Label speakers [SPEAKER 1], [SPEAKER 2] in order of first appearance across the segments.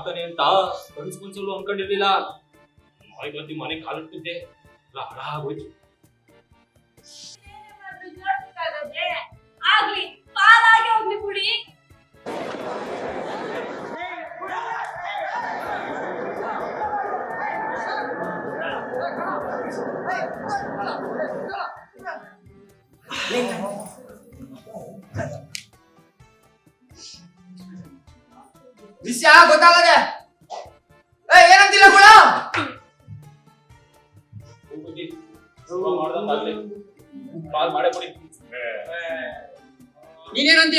[SPEAKER 1] ನಾನು ಹಿಂಗ ಆಗ್ತಾನೆ ಅಂತ ಕನ್ಸು ಕನ್ಸಲ್ಲೂ ಅನ್ಕೊಂಡಿರ್ಲಿಲ್ಲ ಇವತ್ತಿ ಮನೆ ಕಾಲಿಟ್ಟಿದ್ದೆ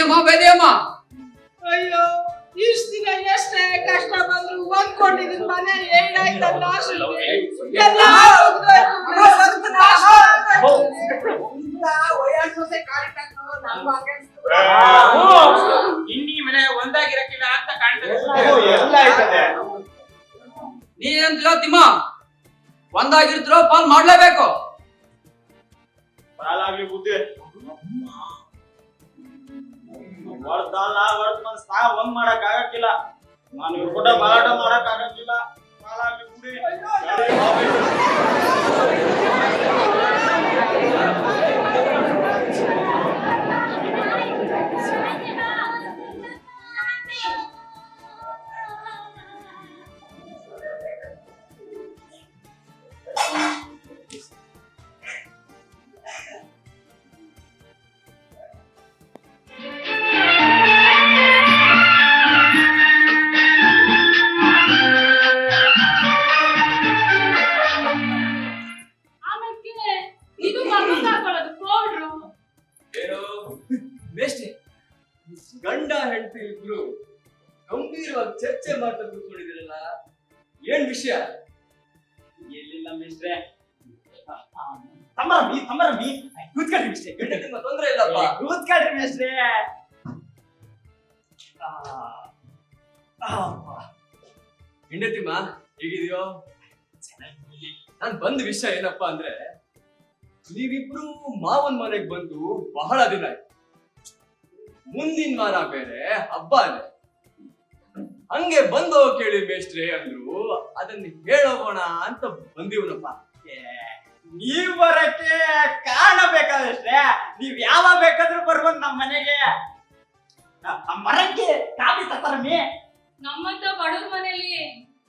[SPEAKER 2] ಬೇದೆಯಮ್ಮ
[SPEAKER 3] ಅಯ್ಯೋ ಇಷ್ಟ ದಿನ ಎಷ್ಟೇ ಕಷ್ಟ ಬಂದ್ರು ಹೊಂದ್ಕೊಂಡಿದ್ದೀನಿ ಮನೆ ಎಲ್ಲ ಬದುಕು ನಾಶ ಆಗೋಯ್ತು.
[SPEAKER 4] ಇನ್ನಿ ಮನೆ ಒಂದಾಗಿರಕ್ಕಿಲ್ಲ ಅಂತ ಕಾಣ್ತದೆ
[SPEAKER 5] ಎಲ್ಲ ಆಯ್ತದೆ.
[SPEAKER 2] ನೀನೇನಂತಿಲ್ಲ ತಿಮ್ಮ ಒಂದಾಗಿರ್ತಿರೋ ಪಾಲ್ ಮಾಡ್ಲೇಬೇಕು.
[SPEAKER 5] ಪಾಲಾಗ್ಲಿ ಬುದ್ಧಿ. ಹೊಡ್ದಲ್ಲ ಹೊಡ್ದ ಮನ್ಸ್ ನಾ ಒಂದ್ ಮಾಡಕ್ ಆಗಕ್ಕಿಲ್ಲ. ನಾನು ಇವ್ರ ಕೂಡ ಮಾರಾಟ ಮಾಡಕ್ ಆಗಕ್ಕಿಲ್ಲ. ಪಾಲಾಗ್ಲಿ ಬುದ್ಧಿ
[SPEAKER 6] ಚರ್ಚೆ ಮಾಡ್ತಾ ಕೂತ್ಕೊಂಡಿದ್ದೀರಲ್ಲ? ಏನ್ ವಿಷಯ?
[SPEAKER 5] ಎಲ್ಲಿಲ್ಲ ಮಿಸ್ಟ್ರೆ? ತಮ್ಮರಮ್ಮಿ ತಮ್ಮರಮ್ಮಿ. ಕೂತ್ಕೊಳ್ರಿ ಮಿಸ್ಟ್ರೆ
[SPEAKER 6] ಗಂಡ ನಿಮ್ಮ ತೊಂದ್ರೆ ಇಲ್ಲಪ್ಪ.
[SPEAKER 5] ಕೂತ್ಕೊಳ್ರಿ ಮಿಸ್ಟ್ರೆ.
[SPEAKER 6] ಹೆಂಡತಿಮ್ಮ ಹೇಗಿದೆಯೋ? ನಾನ್ ಬಂದ ವಿಷಯ ಏನಪ್ಪಾ ಅಂದ್ರೆ ನೀವಿಬ್ರು ಮಾವನ್ ಮನೆಗ್ ಬಂದು ಬಹಳ ದಿನ ಆಯ್ತು. ಮುಂದಿನ ವಾರ ಬೇರೆ ಹಬ್ಬ ಇದೆ ಹಂಗೆ ಬಂದು ಕೇಳಿ ಮೇಷ್ಟ್ರೆ ಅಂದ್ರು ಅದನ್ನ ಹೇಳೋಣ ಅಂತ ಬಂದಿವನಪ್ಪ.
[SPEAKER 5] ನೀವ್ ಬರಕ್ಕೆ ಕಾರಣ ಬೇಕಾದಷ್ಟೇ ನೀವ್ ಯಾವಾಗ ಬೇಕಾದ್ರೂ ಬರ್ಬೋದು ನಮ್ಮ ಮನೆಗೆ. ಮರಕ್ಕೆ ಕಾಫಿ ತತ್ತಾರಮ್ಮಿ
[SPEAKER 7] ನಮ್ಮಂತ ಬಡವ್ರ ಮನೆಯಲ್ಲಿ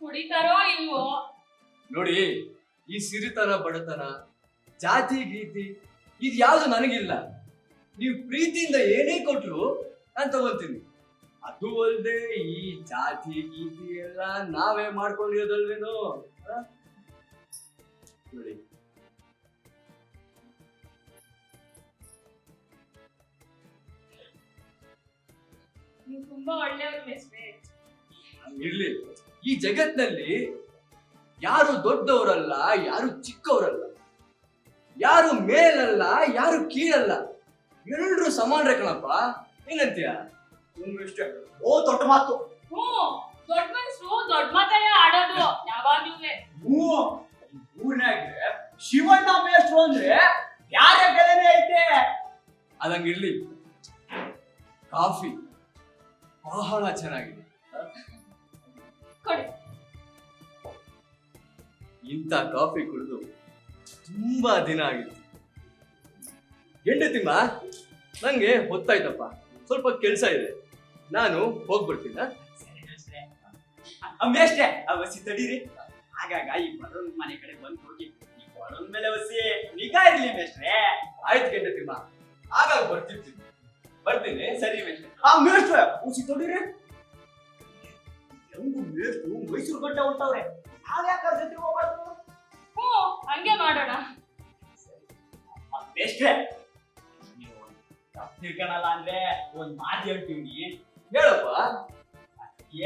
[SPEAKER 7] ಕುಡಿತಾರೋ ಇಲ್ವೋ?
[SPEAKER 6] ನೋಡಿ ಈ ಸಿರಿತನ ಬಡತನ ಜಾತಿ ಗೀತಿ ಇದು ಯಾವ್ದು ನನಗಿಲ್ಲ. ನೀವು ಪ್ರೀತಿಯಿಂದ ಏನೇ ಕೊಟ್ರು ನಾನು ತಗೊಂತೀನಿ ಅದು ಅಲ್ಲದೆ ಈ ಜಾತಿ ಗೀತಿ ಎಲ್ಲ ನಾವೇ ಮಾಡ್ಕೊಂಡಿರೋದಲ್ವೇನು? ನೋಡಿ.
[SPEAKER 7] ನೀವು ತುಂಬಾ ಒಳ್ಳೆಯವ್ರು ಮೆಸ್ರೆ
[SPEAKER 6] ಇರ್ಲಿ. ಈ ಜಗತ್ನಲ್ಲಿ ಯಾರು ದೊಡ್ಡವರಲ್ಲ ಯಾರು ಚಿಕ್ಕವರಲ್ಲ ಯಾರು ಮೇಲಲ್ಲ ಯಾರು ಕೀಳಲ್ಲ ಎಲ್ರು ಸಮಾನರೇ ಕಣಪ್ಪ. ಏನಂತೀಯ?
[SPEAKER 5] ಇಷ್ಟೇ ಓ ದೊಡ್ಡ ಮಾತು.
[SPEAKER 7] ಹ್ಞೂ ದೊಡ್ಡ ಮನ್ಸರು ದೊಡ್ಡ ಮಾತೇ ಆಡೋದು ಯಾವಾಗ್ಲೂ
[SPEAKER 5] ಹ್ಞೂ ಊರ್ನಾಗೆ ಶಿವಣ್ಣ ಮೇಷ್ಟ್ರು ಅಂದ್ರೆ ಯಾರ ಬೆಲೆನೇ ಐತೆ?
[SPEAKER 6] ಅದಂಗಿರ್ಲಿ ಕಾಫಿ ಬಹಳ ಚೆನ್ನಾಗಿದೆ.
[SPEAKER 7] ಕೊಡಿ.
[SPEAKER 6] ಇಂಥ ಕಾಫಿ ಕುಡಿದು ತುಂಬಾ ದಿನ ಆಗಿತ್ತು. ಹೆಂಡತಿಮ್ಮ ನಂಗೆ ಹೊತ್ತಾಯ್ತಪ್ಪ. ಸ್ವಲ್ಪ ಕೆಲಸ ಇದೆ. ನಾನು ಹೋಗ್ಬಿಡ್ತೀನ
[SPEAKER 5] ಅಷ್ಟೇ. ಆ ವಸಿ ತಡೀರಿ. ಆಗಾಗ ಈ ಬಡವನ ಮನೆ ಕಡೆ ಬಂದು ಹೋಗಿ ಈ ಬಡವನ ಮೇಲೆ ವಸಿ ನಿಗಾ ಇರ್ಲಿ ಮೇಷ್ಟ್ರೆ.
[SPEAKER 6] ಆಯ್ತು ತಿಮ್ಮ. ಆಗಾಗ ಬರ್ತಿರ್ತೀನಿ. ಬರ್ತೀನಿ.
[SPEAKER 5] ಸರಿ ಮೇಷ್ಟ್ರೆ. ಆ ಮೇಷ್ಟ್ರೆ ಉಸಿ ತಡೀರಿ. ಹೆಂಗು ಮೇಷ್ಟ್ರು ಮೈಸೂರು ಬಟ್ಟೆ ಹೊಂಟವ್ರೆ ನಾವ್ಯಾಕ ಜೊತೆ ಹೋಗ್ಬಾರ್ದು.
[SPEAKER 7] ಹ್ಞೂ ಹಂಗೆ ಮಾಡೋಣ.
[SPEAKER 5] ಮೇಷ್ಟ್ರೆ ನೀವು ತಪ್ಪು ತಿಳ್ಕೊಳಲ್ಲ ಅಂದ್ರೆ ಒಂದ್ ಮಾತು ಹೇಳ್ತೀವಿ.
[SPEAKER 6] ಹೇಳಪ್ಪ?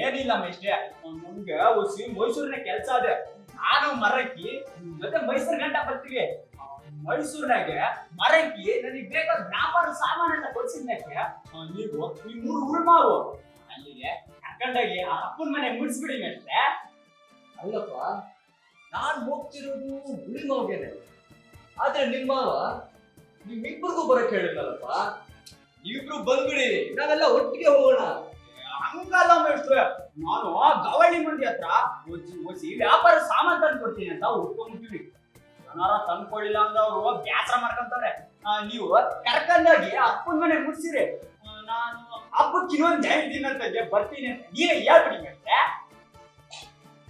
[SPEAKER 5] ಏನಿಲ್ಲ ಮೇಷ್ಟೇ ಮುಂದೆ ಉಸಿ ಮೈಸೂರಿನ ಕೆಲ್ಸ ಅದೆ. ನಾನು ಮರಕ್ಕಿ ಮತ್ತೆ ಜೊತೆ ಮೈಸೂರು ಗಂಟ ಬರ್ತೀವಿ. ಮೈಸೂರಿನಾಗ ಮರಕ್ಕಿ ನನಗೆ ಬೇಕಾದ ವ್ಯಾಪಾರ ಸಾಮಾನನ್ನ ಕೊಡ್ಸಿದ್ನಕ್ಕೆ ನೀವು ಈ ಮೂರು ಉಳ್ಮಾವು ಅಲ್ಲಿಗೆ ಕರ್ಕೊಂಡೋಗಿ ಆ ಅಪ್ಪನ ಮನೆ ಮುಡಿಸ್ಬಿಡಿ ಮೇಷ್ಟೆ
[SPEAKER 6] ಅಲ್ಲಪ್ಪ ನಾನ್ ಹೋಗ್ತಿರೋದು ಹುಳಿಮಾವ್ಗೆನೆ ಆದ್ರೆ ನಿಮ್ಮ ಮಾವ ನಿಮ್ಮಿಬ್ಬರಿಗೂ ಬರಕ್ ಹೇಳಿದ್ನಲ್ಲಪ್ಪ? ನೀವಿಬ್ರು ಬಂದ್ಬಿಡಿ. ನಾವೆಲ್ಲ ಒಟ್ಟಿಗೆ ಹೋಗೋಣ.
[SPEAKER 5] ಹಂಗಲ್ಲ ಮೇಷ್ಟ್ರೆ ನಾನು ಆ ಗವಳಿ ಮಂದಿ ಹತ್ರ ಒಸಿ ಒಸಿ ವ್ಯಾಪಾರ ಸಾಮಾನು ತಂದು ಕೊಡ್ತೀನಿ ಅಂತ ಒಪ್ಕೊಂಡ್ಬಿಟ್ಟಿವಿ ಏನಾರ ತಂದ್ಕೊಳ್ಳಿಲ್ಲ ಅಂದ್ರೆ ಅವರು ಬ್ಯಾಸರ ಮಾಡ್ಕೊಂತಾರೆ ನೀವು ಕರ್ಕಂದಾಗಿ ಅಪ್ಪನ ಮನೆ ಮುಟ್ಸಿರಿ ನಾನು ಹಬ್ಬಕ್ಕೆ ಇನ್ನೊಂದು ಜಾಯಿನ್ ದಿನ ಅಂತ ಬರ್ತೀನಿ ಅಂತ ನೀವೇ ಹೇಳ್ಬಿಡಿ ಮತ್ತೆ.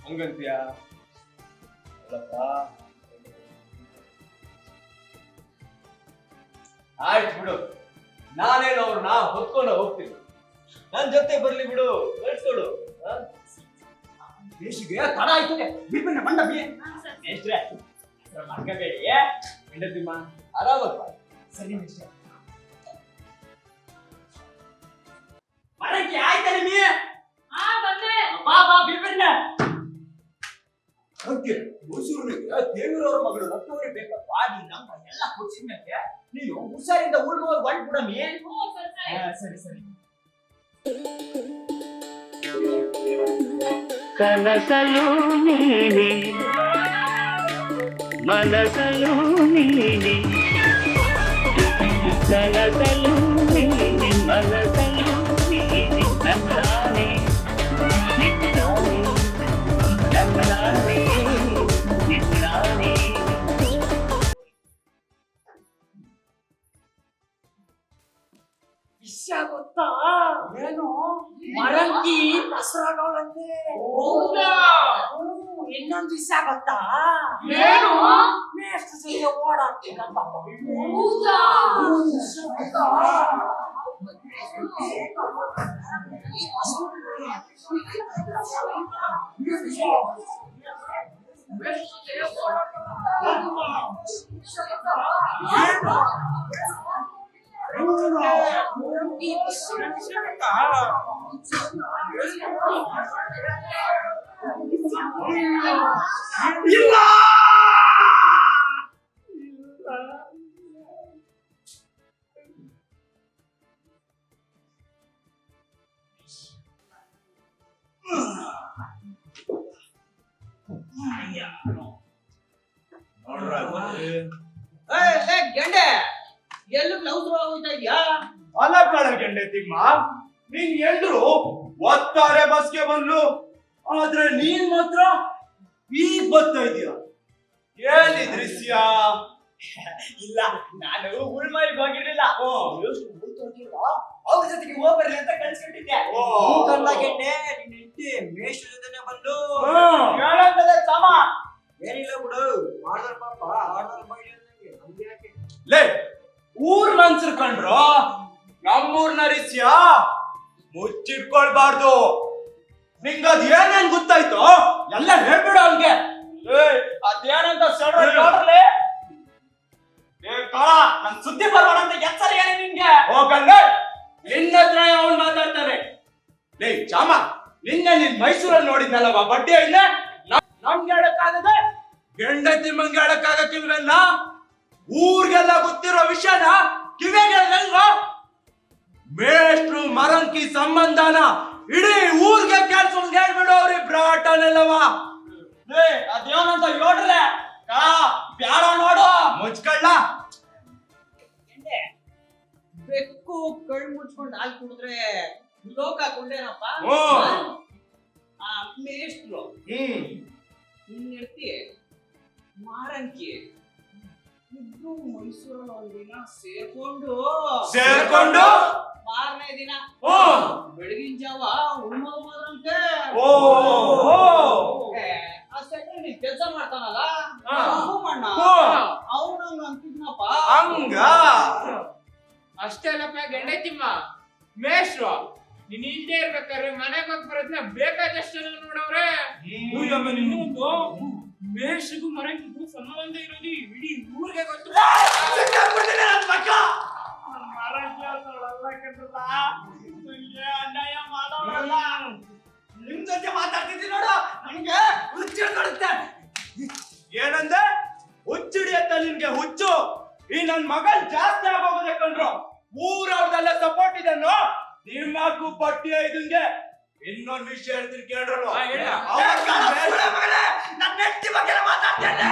[SPEAKER 6] ಹಂಗಂತೀಯ? ಅಲ್ಲಪ್ಪ. ಆಯ್ತು ಬಿಡು. ನಾನೇನು ನಾ ಹೊತ್ಕೊಂಡು ಹೋಗ್ತೀನಿ. ನನ್ ಜೊತೆ ಬರ್ಲಿ ಬಿಡು ಕಳ್ಸ್ಕೊಡು?
[SPEAKER 5] ದೇಶಿಗೆ ತಡ ಆಯ್ತದೆ ಬಿರ್ಬಿನ್ನ ಬಂಡ ಬಿ ಮೇಷ್ಟ್ರೆ ಮಾಡ್ಕೋಬೇಡಿ
[SPEAKER 6] ಹೆಂಡತಿಮ್ಮ ಆರಾಮಪ್ಪ
[SPEAKER 5] ಸರಿ ಮೇಷ್ಟ್ರೆ. ಮರಕ್ಕೆ ಆಯ್ತಲ್ಲ ಮೀ
[SPEAKER 7] ಹಾ ಬಂದೆ.
[SPEAKER 5] ಬಾ ಬಾ ಬಿರ್ಬಿನ್ನ
[SPEAKER 6] ಅದಕ್ಕೆ ಮೈಸೂರಿನಾಗ ದೇವರವ್ರ ಮಗಳು
[SPEAKER 5] ರಕ್ತವರಿ ಬೇಕಪ್ಪ ನೀ ನಮ್ಮ ಎಲ್ಲ ಕೊಡ್ಸಿದ್ಮೇಲೆ ನೀನು ಹುಷಾರಿಂದ ಊರ್ಗೆ ಹೋಗಿ ಹೊಂಟ್ ಬಿಡಮ್ಮಿ
[SPEAKER 7] ಹ್ಞೂ ಸರಿ ಸರಿ
[SPEAKER 5] ಸರಿ ಸರಿ
[SPEAKER 8] ಕನಸಲು ನೀನೆ ಮನಸಲು ನೀನೆ ಕನಸಲು ನೀನೆ ಮನಸಲು 아수라가
[SPEAKER 3] 왔네. 오다. 오, 인남도
[SPEAKER 7] 싸갔다.
[SPEAKER 3] 내로? 네, 수술에 와라. 내가 봐봐. 오다. 오, 싸다. 왜 ಜೊತೆ ಓಡಾಡ್ತೀನಪ್ಪ
[SPEAKER 7] ಹೌದಾ?
[SPEAKER 2] ಗೆಂಡೆ ಎಲ್ಲೂ ಬ್ಲೌಸ್ ಹೋಗ್ತಾ ಇದ್ಯಾ?
[SPEAKER 9] ಅಲ್ಲ ಕಳ ನಿಂಗ್ ಎಲ್ರು ಒತ್ತಾರೆ ಬಸ್ಗೆ ಬಂದ್ಲು ಆದ್ರೆ ನೀನ್ ಮಾತ್ರ ಈಗ ಬರ್ತಾ ಇದೀಯ ದೃಶ್ಯ
[SPEAKER 5] ಇಲ್ಲ ನಾನು ಉಳ್ಮೈಗೆ ಹೋಗಿರ್ಲಿಲ್ಲ ಅವ್ರ ಜೊತೆಗೆ ಹೋಗ್ಬರ್ಲಿ ಅಂತ ಕಳ್ಸ್ಕೊಂಡಿದ್ದೆ
[SPEAKER 9] ಓ.
[SPEAKER 5] ಕಂಡ ಗೆಡ್ಡೆ ನಿನ್ನ ಹೆಂಡತಿ ಮೇಷ ಜೊತೆನೆ ಬಂದು. ಹೇಳಂತದೆ ಸಮ ಏನಿಲ್ಲ ಬಿಡು ಮಾಡ್ದರ್ ಪಾಪ ಆಡ್ದರ್ ಬೈಲಿ ಅಂದಂಗೆ ನಮ್ಗೆ ಯಾಕೆ?
[SPEAKER 9] ಲೇ ಊರ್ ಮನ್ಸರ್ ಕಂಡ್ರು ನಮ್ಮೂರ್ ನರಿಸ್ಯ ಮುಚ್ಚಿಟ್ಕೊಳ್ಬಾರ್ದು. ನಿಂಗ ಅದ್ ಏನೇನ್ ಗೊತ್ತಾಯ್ತು? ಎಲ್ಲ ಹೇಳ್ಬಿಡು ಅವ್ನಿಗೆ.
[SPEAKER 5] ಏ ಅದೇನಂತ ನೋಡ್ರಲೆ ಕಾಳ ನನ್ ಸುದ್ದಿ ಬರ್ಬೇಡ ಅಂತ ಎಚ್ಚರ ಏನೇ ನಿನ್ಗೆ.
[SPEAKER 9] ಹೋಗಲ್ಲ. ನಿನ್ನ ಹತ್ರ ಅವನ್ ಮಾತಾಡ್ತಾನೆ ಲೇ ಚಾಮ ನಿನ್ನೆ ನಿನ್ ಮೈಸೂರಲ್ಲಿ ನೋಡಿದ್ನಲ್ಲವ? ಬಡ್ಡಿ ಇಲ್ಲ ನಮ್ಗೆ ಹೇಳಕ್ಕಾಗದೆ? ಹೆಂಡತಿ ಮಂಗೆ ಹೇಳಕ್ಕಾಗಕ್ಕಿಲ್ವಲ್ಲ ಊರ್ಗೆಲ್ಲ ಗೊತ್ತಿರೋ ವಿಷಯನ ಕಿವಿಗೆ ಹೇಳ್ದಂಗ ಮೇಷ್ಟ್ರು ಮರಂಕಿ ಸಂಬಂಧನ ಇಡೀ ಊರ್ಗೆ ಕೆಲ್ಸ ಹೇಳ್ಬಿಡು ಅವ್ರಿಬ್ರ ಆಟನೆಲ್ಲವ
[SPEAKER 5] ಏ ಅದೇನಂತ ಯೋಡ್ರೆ? ಕಾ ಬ್ಯಾಡ ನೋಡು.
[SPEAKER 9] ಮುಚ್ಕಳ್ಳ.
[SPEAKER 2] ಬೆಕ್ಕು ಕಣ್ ಮುಚ್ಕೊಂಡು ಹಾಲ್ ಕುಡಿದ್ರೆ ಲೋಕ ಕೊಂಡೇನಪ್ಪ?
[SPEAKER 9] ಹ್ಮ್.
[SPEAKER 2] ಆ ಮೇಷ್ಟ್ರು.
[SPEAKER 9] ಹ್ಮ್.
[SPEAKER 2] ನಿನ್ ಹೆಡ್ತಿ ಮಾರಂಕಿ. ಇಬ್ರು ಮೈಸೂರಲ್ಲಿ ಒಂದಿನ ಸೇರ್ಕೊಂಡು
[SPEAKER 9] ಸೇರ್ಕೊಂಡು
[SPEAKER 2] ಮಾರನೇ ದಿನ.
[SPEAKER 9] ಓ.
[SPEAKER 2] ಬೆಳಗಿನ ಜಾವ ಉಣ್ಮ ಹೋದ್ರಂತೆ
[SPEAKER 9] ಓ.
[SPEAKER 2] ಆ ಸೆಕೆಂಡ್ ಕೆಲಸ ಮಾಡ್ತಾನಲ್ಲ?
[SPEAKER 9] ಹಾ.
[SPEAKER 2] ಅಣ್ಣ.
[SPEAKER 9] ಹ್ಮ್.
[SPEAKER 2] ಅವನಂಗ ಅಂತಿದ್ನಪ್ಪ.
[SPEAKER 9] ಹಂಗ?
[SPEAKER 4] ಅಷ್ಟೇ ಅಲ್ಲಪ್ಪ ಗಂಡತಿಮ್ಮ ಮೇಷ್ರು ನೀನ್ ಇಲ್ದೇ ಇರ್ಬೇಕಾದ್ರೆ ಮನೆಗೆ ಹೋಗ್ ಬರೋದ್ನ ಬೇಕಾದಷ್ಟು ಜನ ನೋಡವ್ರೆ. ಮೇಷಗೂ ಮರಂಗಿಗೂ ಸಂಬಂಧ ಇರೋದು ಇಡೀ ಊರಿಗೆ ಗೊತ್ತು. ಅನ್ಯಾಯ ಮಾಡೋರಲ್ಲ.
[SPEAKER 5] ನಿಮ್ ಜೊತೆ ಮಾತಾಡ್ತಿದ್ದೀನಿ ನೋಡು ನನಗೆ ಹುಚ್ಚಿಡ್ಕೊಡುತ್ತೆ
[SPEAKER 9] ಏನಂದೆ? ಹುಚ್ಚಿಡಿಯತ್ತ ನಿನ್ಗೆ ಹುಚ್ಚು. ಈ ನನ್ ಮಗನ್ ಜಾಸ್ತಿ ಆಗೋಗಿದೆ ಕಣ್ರು. ಊರವ್ರದೆಲ್ಲ ಸಪೋರ್ಟ್ ಇದನ್ನು ನಿಮ್ಮಕ್ಕೂ ಪಟ್ಟಿ ಐದಂಗೆ ಇನ್ನೊಂದ್ ವಿಷಯ ಹೇಳ್ತೀನಿ ಕೇಳ್ರಲ್ಲ.
[SPEAKER 5] ನನ್ನ ಹೆಂಡತಿ ಬಗ್ಗೆ ಮಾತಾಡ್ತೇನೆ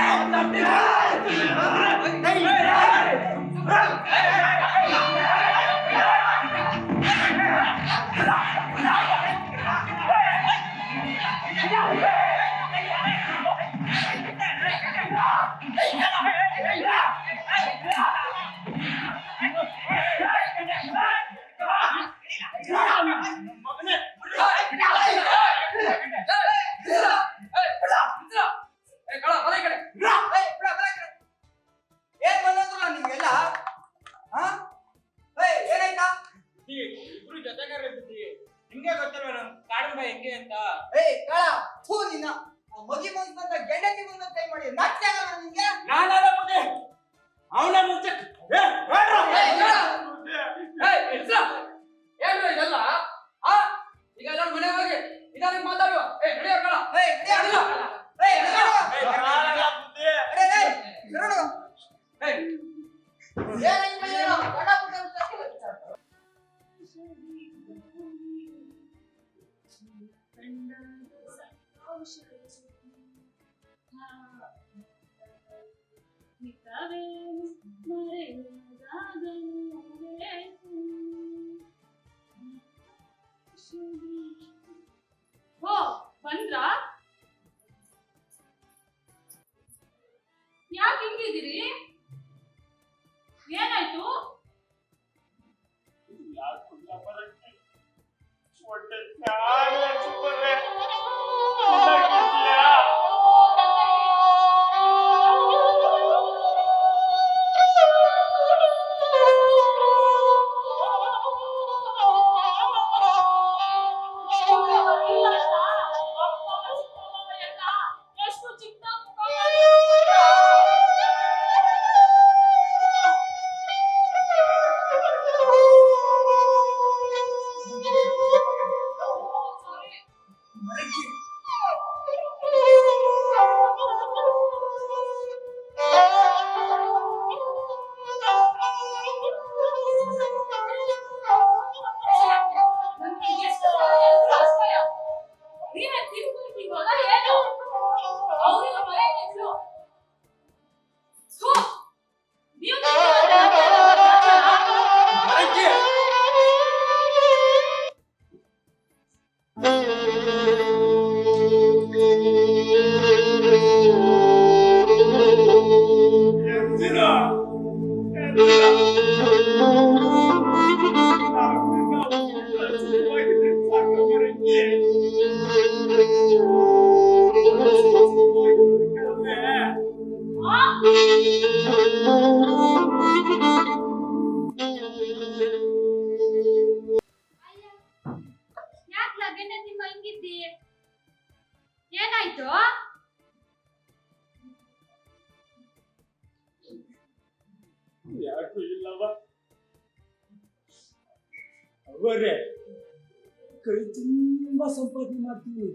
[SPEAKER 10] ಮಾಡ್ತೀವಿ.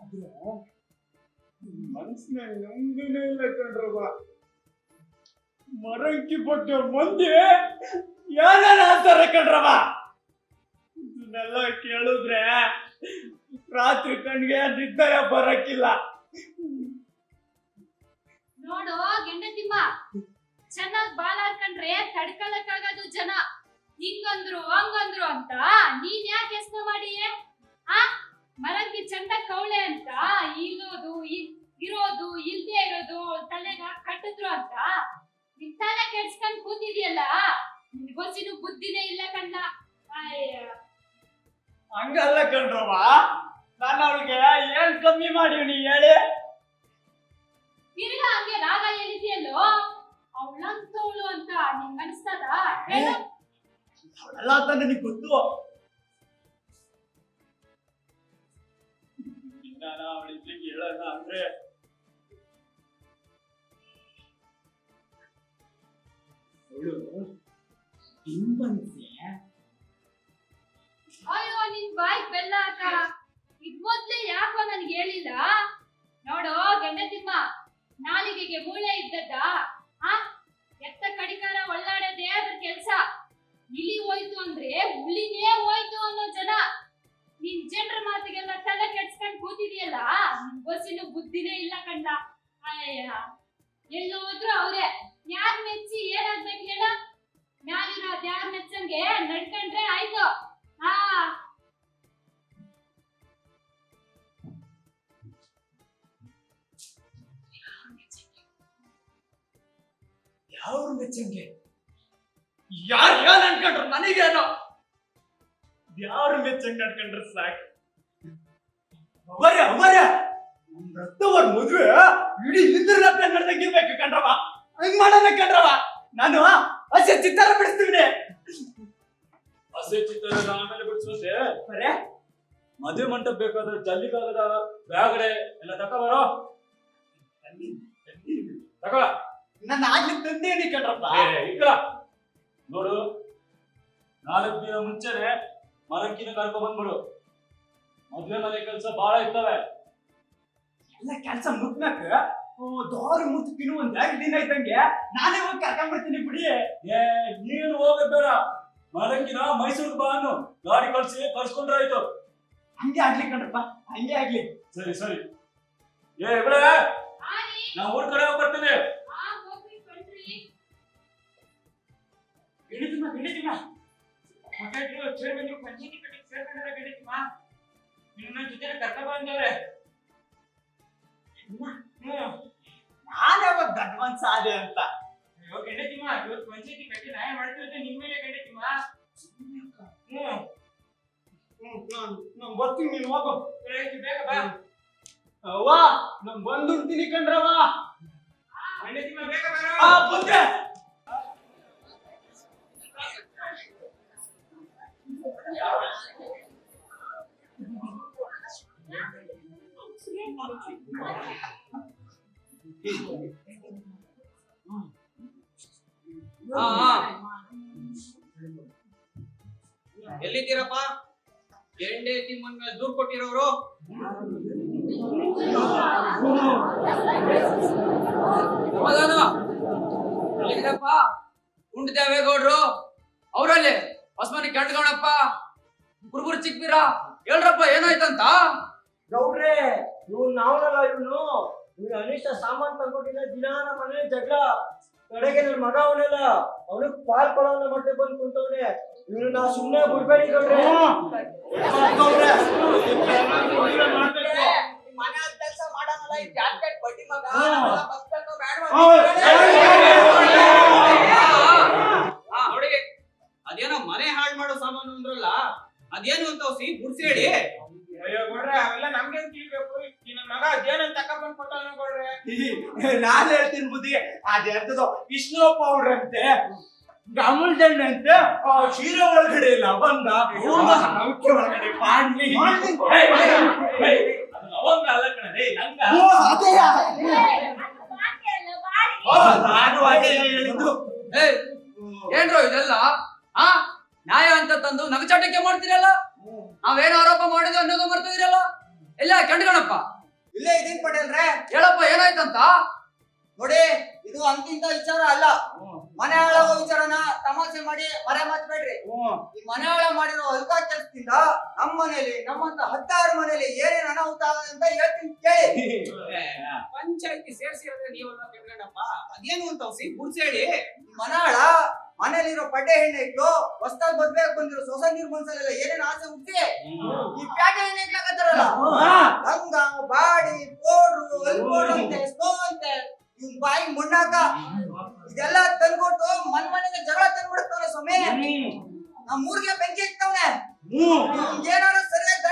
[SPEAKER 10] ಆದ್ರೆ ಮನಸ್ಸಿನ ನೆಮ್ಮದಿನೇ ಇಲ್ಲ ಕಣ್ರವ ಮರಂಕಿ ಪಟ್ಟ ಮಂದಿ ಯಾರು ಅಂತಾರೆ ಕಣ್ರವ ಇದನ್ನೆಲ್ಲ ಕೇಳಿದ್ರೆ ರಾತ್ರಿ ಕಣ್ಗೆ ನಿದ್ದಯ ಬರಕ್ಕಿಲ್ಲ.
[SPEAKER 7] ನೋಡು ಗೆಂಡತಿಮ್ಮ ಚೆನ್ನಾಗಿ ಬಾಲ್ ಹಾಕೊಂಡ್ರೆ ತಡ್ಕೊಳಕ್ಕಾಗದು ಜನ. ಹಿಂಗಂದ್ರು ಹಂಗಂದ್ರು ಅಂತ ನೀನ್ ಯಾಕೆ ಯೋಚನೆ ಮಾಡಿ ಆ? ಮರಂಗಿ ಚಂದ ಕವಳೆ ಅಂತ? ಇಲ್ಲೋದು ಇರೋದು ಇಲ್ದೆ ಇರೋದು ತಲೆಗ ಕಟ್ಟಿದ್ರು ಅಂತ? ನಿನ್ ತಲೆ ಕೆಡ್ಸ್ಕೊಂಡ್ ಕೂತಿದ್ಯಲ್ಲ? ನಿನ್ಗೋಸಿನ ಬುದ್ಧಿನೇ ಇಲ್ಲ ಕಣ್ಣ.
[SPEAKER 10] ಹಂಗಲ್ಲ ಕಣ್ರವ್ವ. ನಾನು ಅವಳಿಗೆ ಏನ್ ಕಮ್ಮಿ ಮಾಡೀನಿ ಹೇಳಿ?
[SPEAKER 7] ತಿರ್ಗಾ ಹಂಗೆ ರಾಗ ಹೇಳಿದ್ಯಲ್ಲೋ? ಅವಳಂತವಳು ಅಂತ ನಿಂಗ್ ಅನ್ಸ್ತದ? ಹೇಳು.
[SPEAKER 10] ಅವಳಲ್ಲ ಅಂತ ನನಗೆ ಗೊತ್ತು. ನಾನು ಅವಳಿಗೆ ಹೇಳೋಣ ಅಂದ್ರೆ ಅವಳು ಹಿಂಬಂತೆ
[SPEAKER 7] ಅಯ್ಯೋ ನಿನ್ ಬಾಯ್ ಬೆಲ್ಲ ಅಕ್ಕ ಇದ್ ಮೊದ್ಲೇ ಯಾಕೋ ನನ್ಗೆ ಹೇಳಿಲ್ಲ? ನೋಡು ಗಂಡತಿಮ್ಮ ನಾಲಿಗೆಗೆ ಮೂಳೆ ಇದ್ದದ್ದ. ಆ ಎತ್ತ ಕಡಿಕಾರ ಒಳ್ಳಾಡೋದೇ ಅದ್ರ ಕೆಲ್ಸ. ಇಲಿ ಹೋಯ್ತು ಅಂದ್ರೆ ಹುಲಿನೇ ಹೋಯ್ತು ಅನ್ನೋ ಜನ. ನಿನ್ ಜನರ ಮಾತಿಗೆಲ್ಲ ತಲೆ ಕೆಡ್ಸ್ಕೊಂಡ್ ಕೂತಿದ್ಯಲ್ಲ? ನಿನ್ ಬಸ್ಸಿನ ಬುದ್ಧಿನೇ ಇಲ್ಲ ಕಂಡ. ಅಯ್ಯ ಎಲ್ಲೋದ್ರು ಅವ್ರೆ, ಯಾರ್ ಮೆಚ್ಚಿ ಏನಾಗ್ಬೇಕು ಹೇಳ? ಮ್ಯಾಲಿರೋ ಯಾರ್ ಮೆಚ್ಚಂಗೆ? ನಡ್ಕೊಂಡ್ರೆ ಆಯ್ತು. ಹಾ.
[SPEAKER 10] ಯಾರು ಮೆಚ್ಚಂಗೆ? ಯಾರು ಏನ್ ಅನ್ಕೊಂಡ್ರು ನನಗೇನು? ಯಾರು ಮೆಚ್ಚಂಗ್ ನಡ್ಕೊಂಡ್ರೆ ಸಾಕು. ಅವರೇ ಅವರೇ! ರಕ್ತವರ್ ಮದ್ವೆ ಇಡೀ ಇಂದ್ರನಪ್ಪ ನಡೆದಂಗಿರ್ಬೇಕು ಕಣ್ರವ? ಹಂಗ್ ಮಾಡೋಣ ಕಣ್ರವ? ನಾನು ಹಸೆ ಚಿತ್ತಾರ ಬಿಡಿಸ್ತೀನಿ.
[SPEAKER 1] ಹಸೆ ಚಿತ್ತಾರ ಆಮೇಲೆ ಬಿಡಿಸುವಂತೆ
[SPEAKER 10] ಬರೇ ಮದ್ವೆ
[SPEAKER 1] ಮಂಟಪ ಬೇಕಾದ್ರೆ ಜಲ್ಲಿ ಕಾಗದ ಬ್ಯಾಗಡೆ ಎಲ್ಲ ತಕ ಬರೋ. ತಕ.
[SPEAKER 5] ನನ್ನ ಆಗ್ಲಿ ತಂದೇನಿ ಕಣ್ರಪ್ಪ.
[SPEAKER 1] ಇಕ್ಕ ನೋಡು ನಾಲ್ಕು ದಿನ ಮುಂಚೆನೆ ಮರಂಕಿನ ಕರ್ಕೊ ಬಂದ್ಬಿಡು. ಮದ್ವೆ ಮನೆ ಕೆಲಸ ಬಹಳ ಇರ್ತವೆ.
[SPEAKER 5] ಎಲ್ಲ ಕೆಲ್ಸ ಮುಗ್ನಾಕ ದಾರಿ ಮುತ್ತು ತಿನ್ನು ಒಂದ್ ಇಲ್ಲಿನ ದಿನ ಇದ್ದಂಗೆ ನಾನೇ ಹೋಗಿ ಕರ್ಕೊಂಡ್ಬಿಡ್ತೀನಿ ಬಿಡಿ.
[SPEAKER 1] ಏ ನೀನು ಹೋಗಬೇಡ ಮರಕ್ಕಿನ ಮೈಸೂರಿಗೆ ಬಾ ಅನ್ನು. ಗಾಡಿ ಕಳ್ಸಿ ಕಳ್ಸ್ಕೊಂಡ್ರಾಯ್ತು
[SPEAKER 5] ಹಂಗೆ ಆಗ್ಲಿ ಕಣ್ರಪ್ಪ ಹಂಗೆ ಆಗ್ಲಿ.
[SPEAKER 1] ಸರಿ ಸರಿ. ಏ ಬಿಡ
[SPEAKER 7] ಆರಿ
[SPEAKER 1] ನಾ ಊರ್ ಕಡೆ ಹೋಗ್ಬರ್ತೀನಿ ಹಿಡಿದಿನ
[SPEAKER 7] ಆ
[SPEAKER 4] ಗಣೇಶಮ್ಮ ಮಕ್ಕಳು ಸೇರ್ಬಂದ್ರು ಪಂಚಾಯತಿ ಕಟ್ಟಿಗೆ ಸೇರ್ಕೊಂಡ್ರೆ ಗಣೇಶಮ್ಮ ನಿನ್ನ ಜೊತೆ ಕರ್ಕ ಬಂದವ್ರೆ ಹ್ಮ್
[SPEAKER 5] ನಾನೇ ಅವಾಗ ಅಡ್ವಾನ್ಸ್ ಆದೆ ಅಂತ.
[SPEAKER 4] ಅಯ್ಯೋ ಗಂಡತಿಮ್ಮ ಇವತ್ತು ಪಂಚಾಯತಿ ಕಟ್ಟಿ ನ್ಯಾಯ ಮಾಡ್ತಿರೋದು ನಿಮ್ಮ ಮೇಲೆ ಹ್ಞೂ. ಹ್ಞೂ
[SPEAKER 5] ನಾನ್ ಬರ್ತೀನಿ ನೀನು ಹೋಗು.
[SPEAKER 4] ಬೇಗ ಬಾ.
[SPEAKER 5] ಅವ್ವ ನಾನ್ ಬಂದುಂತೀನಿ ಕಣ್ರವ್ವ.
[SPEAKER 4] ಗಣೇಶಮ್ಮ ಬೇಗ ಬರೋ
[SPEAKER 5] ಬಂದೆ.
[SPEAKER 2] ಎಲ್ಲಿದ್ದೀರಪ್ಪ? ಗೆಂಡೆ ತಿಮ್ಮನ್ ಮೇಲೆ ದೂರ್ ಕೊಟ್ಟಿರೋರು? ಸಮಾಧಾನ ಎಲ್ಲಿದ್ದೀರಪ್ಪ? ದೇವೇಗೌಡ್ರು ಅವರಲ್ಲಿ? ಹೊಸಮನಿ ಕೆಂಡ್ಗಣಪ್ಪ ಗುರುಗುರು ಚಿಕ್ಬೀರ ಹೇಳ್ರಪ್ಪ ಏನಾಯ್ತಂತ?
[SPEAKER 3] ಗೌಡ್ರೆ ಇವ್ನು ನಾವನಲ್ಲ ಇವನು. ಇವ್ನು ಅನಿಷ್ಟ ಸಾಮಾನ್ ತಂದ್ಕೊಟ್ಟಿಲ್ಲ ದಿನ ನಮ್ಮ ಮನೆ ಜಗಳ. ಕಡೆಗೆ ನನ್ನ ಮಗ ಅವನಲ್ಲ ಅವನಿಗೆ ಪಾಲ್ ಕೊಡೋನ ಮತ್ತೆ ಬಂದು ಕುಂತವ್ನೆ. ಇವನು ನಾ ಸುಮ್ಮನೆ ಬಿಡ್ಬೇಡಿ ಗೌಡ್ರೆ.
[SPEAKER 2] ಕೆಲಸ ಮಾಡಲ್ಲ ಈ ಜಾಕೆಟ್ ಬಡ್ಡಿ ಮಗ ಅದೇನೋ ಮನೆ ಹಾಳು ಮಾಡೋ ಸಾಮಾನು ಅಂದ್ರಲ್ಲ ಅದೇನು ಅಂತ ಸಿ ಗುಡ್ಸಿ ಹೇಳಿ.
[SPEAKER 4] ಅಯ್ಯೋ ಗೌಡ್ರೆ ಅವೆಲ್ಲ ನಮ್ಗೆ ತಿಳಿಬೇಕು? ನಿನ್ನ ಮಗ ಅದೇನಂತ ತಕೊಂಡ್ಬಂದ್ ಗೌಡ್ರೆ
[SPEAKER 5] ನಾನ್ ಹೇಳ್ತೀನಿ ಬುದ್ಧಿ ಅದೇ ವಿಷ್ಣು ಪೌಡ್ರ್ ಅಂತೆ ಗಮಲ್ದಣ್ಣ ಅಂತೆ ಆ ಶೀರ ಒಳಗಡೆ ಇಲ್ಲ ಬಂದ ಒಳಗಡೆ ಬಾಂಡ್ಲಿ
[SPEAKER 1] ಅವಂಗ ಅಲ್ಲ ಕಣೆ ನಂಗ.
[SPEAKER 5] ಓ, ಅದೇಯಾ?
[SPEAKER 7] ಬಾಕಿ ಅಲ್ಲ ಬಾರಿ
[SPEAKER 5] ನಾನು ಅದೇ ಹೇಳಿದ್ದು.
[SPEAKER 2] ಏ ಏನ್ರೋ ಇದೆಲ್ಲ? ಆ ನ್ಯಾಯ ಅಂತ ತಂದು ನಗಚಾಟಕ್ಕೆ ಮಾಡ್ತೀರಲ್ಲ? ನಾವೇನು ಆರೋಪ ಮಾಡಿದ್ವಿ ಅನ್ನೋದು ಮರ್ತಿದಿರಲ್ಲ ಇಲ್ಲ ಕಂಡ್ಕಣಪ್ಪ
[SPEAKER 11] ಇಲ್ಲೇ ಇದೀನ್ ಪಟೇಲ್ರೆ
[SPEAKER 2] ಹೇಳಪ್ಪ ಏನಾಯ್ತಂತ?
[SPEAKER 11] ನೋಡಿ ಇದು ಅಂತಿಂತ ವಿಚಾರ ಅಲ್ಲ. ಮನೆ ಹಾಳ ವಿಚಾರನ ತಮಾಷೆ ಮಾಡಿ ಮರೆ ಮಾತ್ಬೇಡ್ರಿ ಈ ಮನೆ ಹಾಳ ಮಾಡಿರೋ ಅಲ್ಕಾ ಕೆಲಸದಿಂದ ನಮ್ಮ ಮನೇಲಿ ನಮ್ಮಂತ ಹತ್ತಾರು ಮನೇಲಿ ಏನೇನ್ ಅನಾಹುತ ಆಗದೆ ಅಂತ ಹೇಳ್ತೀನಿ ಕೇಳಿ.
[SPEAKER 2] ಪಂಚಾಯತಿ ಸೇರಿಸಿ ನೀವಲ್ಲ ಕೆಂಡ್ಗಣಪ್ಪ ಅದೇನು ಅಂತ ಸಿ ಗುಡ್ಸಿ ಹೇಳಿ.
[SPEAKER 11] ಈ ಮನೆ ಹಾಳ ಮನೇಲಿರೋ ಪಡ್ಡೆ ಹೆಣ್ಣೆ ಇಟ್ಟು ಹೊಸ್ದಾಗ್ ಮದ್ವೆ ಬಂದಿರೋ ಸೊಸ ನೀರ್ ಮನ್ಸಲ್ಲೆಲ್ಲ ಏನೇನ್ ಆಸೆ ಹುಟ್ಟಿ? ಈ ಪ್ಯಾಟೆ ಹೆಣ್ಣೆ ಇಟ್ಲಾಕತ್ತಾರಲ್ಲ? ಲಂಗ ಬಾಡಿ ಪೋಡ್ರು ಅಲ್ಪೋಡು ಅಂತೆ ಅಂತೆ ಇವ್ ಬಾಯಿ ಮುಣ್ಣಾಕ. ಇದೆಲ್ಲ ತಂದ್ಕೊಟ್ಟು ಮನ್ ಮನೆಗೆ ಜಗಳ ತಂದ್ಬಿಡ್ತಾನೆ ಸ್ವಾಮಿ. ನಮ್ ಊರ್ಗೆ ಬೆಂಕಿ ಇತ್ತವನೆ ಏನಾದ್ರು ಸರಿಯಾಗಿ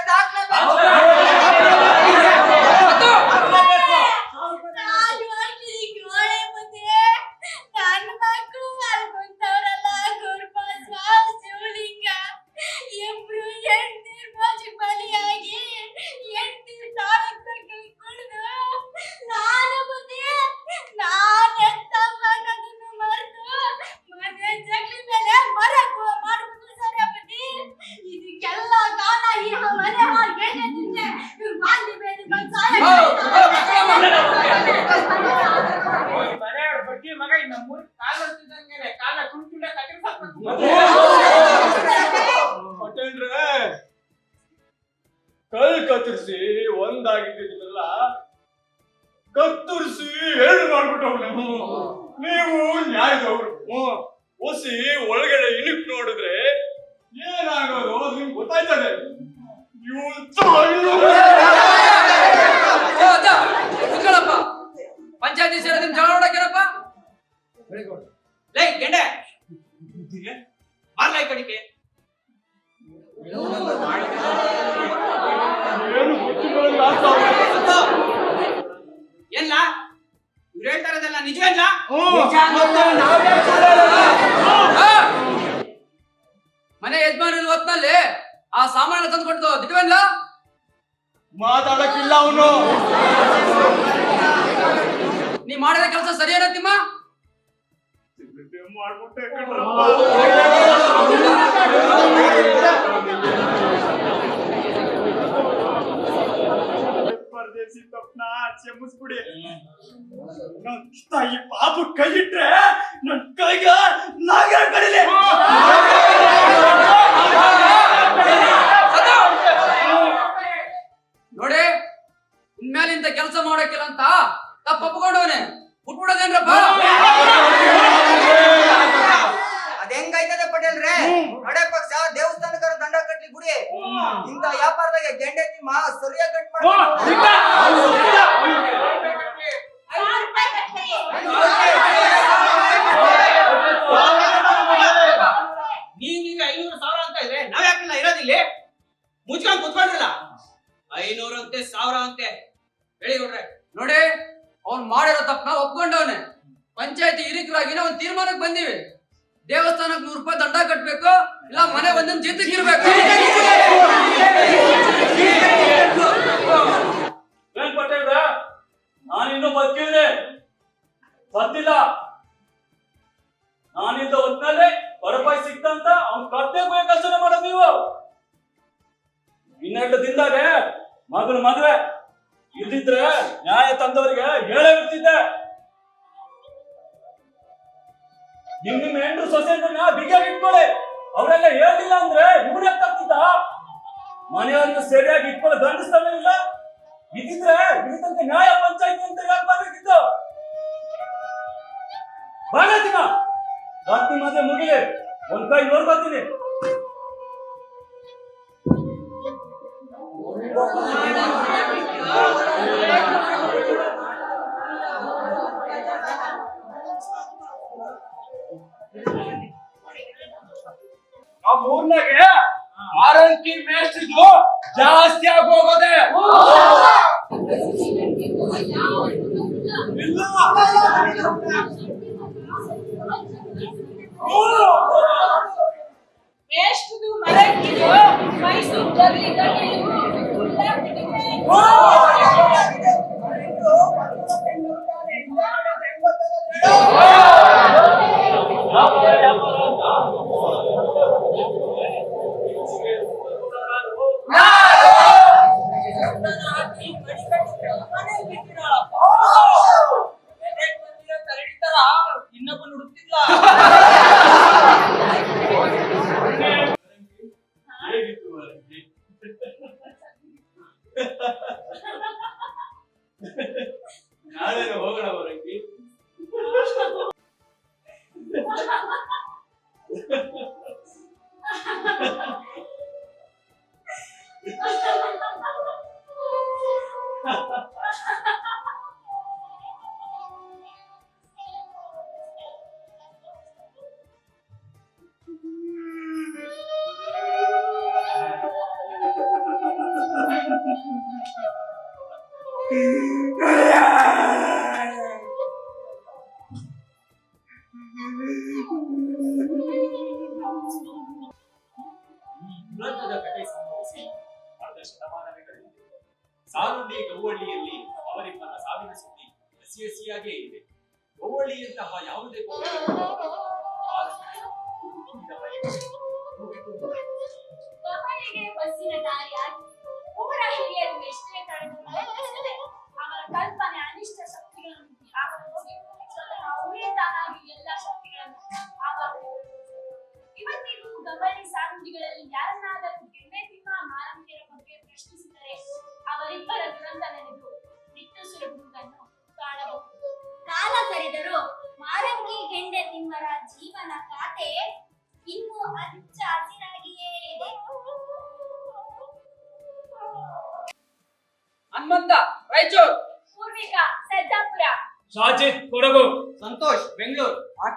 [SPEAKER 9] ನೀವು ನ್ಯಾಯದವ್ರು. ಒಸಿ ಒಳಗಡೆ ಇಣುಕ್ ನೋಡಿದ್ರೆ ಏನಾಗೋದು ನಿಮ್ಗೆ ಗೊತ್ತಾಯ್ತದೆ
[SPEAKER 2] ಪಂಚಾಯತಿ ಸೇರಿ ನಿಮ್ ಜಗಳ ನೋಡಕ್ಕೇನಪ್ಪ ಲೈ ಗೆಂಡೆ. ಬಾರ್ಲ ಈ ಕಡಿಕೆ ಇವ್ರು ಹೇಳ್ತಾ ಇರೋದೆಲ್ಲ ನಿಜವೇನ ಮನೆ ಯಜಮಾನರ ಹೊತ್ತಲ್ಲಿ ಆ ಸಾಮಾನು ತಂದ್ಕೊಡ್ತು ದಿಟವಲ್ಲ ದಿಟ್ವಲ್ಲ
[SPEAKER 11] ಮಾತಾಡಕ್ಕಿಲ್ಲ ಅವನು.
[SPEAKER 12] ನೀ ಮಾಡಿದ ಕೆಲಸ ಸರಿಯೇನ ತಿಮ್ಮ?
[SPEAKER 11] ಮಾಡ್ಬಿಟ್ಟೆ ಪರದೇಸಿ ತಪ್ಪನ ಕ್ಷಮಿಸ್ಬಿಡಿ ನನ್ ತಾಯಿ ಪಾಪ ಕೈ ಇಟ್ರೆ ನನ್ ಕೈಗ
[SPEAKER 12] ಅಂತ
[SPEAKER 7] ಇದ್ರೆ ನಾವ್ ಯಾಕಿಲ್ಲ ಇರೋದಿಲ್ಲ. ಮುಚ್ಕೊಂಡ್ ಕುತ್ಕೊಂಡ್ರಲ್ಲ ಐನೂರು ಅಂತೆ ಸಾವಿರ ಅಂತೆ ಹೇಳಿ ನೋಡ್ರೆ
[SPEAKER 12] ನೋಡಿ ಅವ್ನ್ ಮಾಡಿರೋ ತಪ್ಪನ ಒಪ್ಕೊಂಡವನೆ. ಪಂಚಾಯತಿ ಹಿರಿಕರಾಗಿನ ಒಂದ್ ತೀರ್ಮಾನಕ್ಕೆ ಬಂದಿವಿ. ದೇವಸ್ಥಾನಕ್ಕೆ ನೂರು ರೂಪಾಯಿ ದಂಡ ಕಟ್ಬೇಕು ಇಲ್ಲ ಮನೆ ಬಂದ್ ಜೀತಕ್ಕೆ ಇರ್ಬೇಕು.
[SPEAKER 1] ಪಟೇಲ್ರ ನಾನಿನ್ನೂ ನಾನಿಂದ ಸತ್ತಿಲ್ಲ ನಾನಿದ್ದ ಬಡಪಾಯಿ ಸಿಕ್ತಂತ ಅವ್ನ್ ಕರ್ತವ್ಯ ಕೆಲಸನ ಮಾಡೋದು ನೀವು. ಇನ್ನೆರಡು ದಿನದಾಗ ಮಗನ ಮದ್ವೆ ಇಲ್ದಿದ್ರೆ ನ್ಯಾಯ ತಂದವರಿಗೆ ಹೇಳೇ ಬಿಡ್ತಿದ್ದೆ ನಿಮ್ ನಿಮ್ ಹೆಂಡ್ರು ಸೊಸೆಯನ್ನ ಬಿಗಿಯಾಗಿ ಇಟ್ಕೊಳ್ಳಿ. ಅವರೆಲ್ಲ ಹೇಳಿಲ್ಲ ಅಂದ್ರೆ ಇವ್ರೆ ತಪ್ಪಿದ್ದ ಮನೆಯವ್ರನ್ನ ಸರಿಯಾಗಿ ಇಟ್ಕೊಳ್ಳಿ ದಂಡಿಸ್ತಾನೆ ಇಲ್ಲ ಇದ್ದಿದ್ರೆ ನ್ಯಾಯ ಪಂಚಾಯತಿ ಅಂತ ಯಾಕೆ ಬರ್ಬೇಕಿತ್ತು ಬಾಗತಿನ ರಾತ್ರಿ ಮದುವೆ ಮುಗಿಲಿ ಒಂದ್ ಕೈ ನೋಡ್ಬರ್ತೀನಿ
[SPEAKER 7] Ah!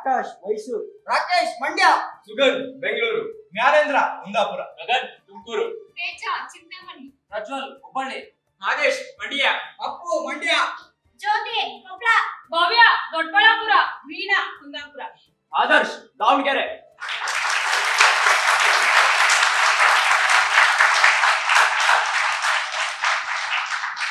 [SPEAKER 13] ಆಕಾಶ್ ಮೈಸೂರು.
[SPEAKER 14] ರಾಕೇಶ್ ಮಂಡ್ಯ.